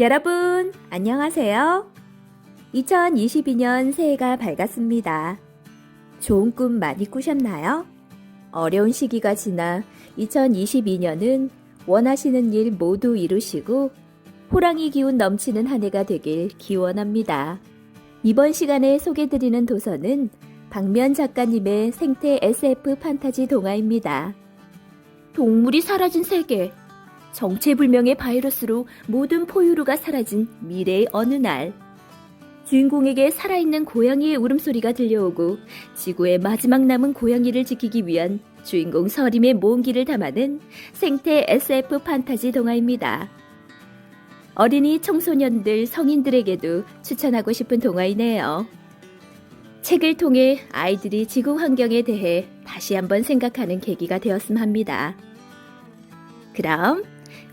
여러분, 안녕하세요. 2022년 새해가 밝았습니다. 좋은 꿈 많이 꾸셨나요? 어려운 시기가 지나 2022년은 원하시는 일 모두 이루시고 호랑이 기운 넘치는 한 해가 되길 기원합니다. 이번 시간에 소개드리는 도서는 박면 작가님의 생태 SF 판타지 동화입니다. 동물이 사라진 세계. 정체불명의 바이러스로 모든 포유류가 사라진 미래의 어느 날. 주인공에게 살아있는 고양이의 울음소리가 들려오고 지구의 마지막 남은 고양이를 지키기 위한 주인공 서림의 모험기를 담아낸 생태 SF 판타지 동화입니다. 어린이 청소년들 성인들에게도 추천하고 싶은 동화이네요. 책을 통해 아이들이 지구 환경에 대해 다시 한번 생각하는 계기가 되었음 합니다. 그럼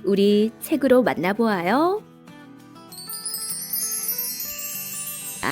우리 책으로 만나보아요. 아.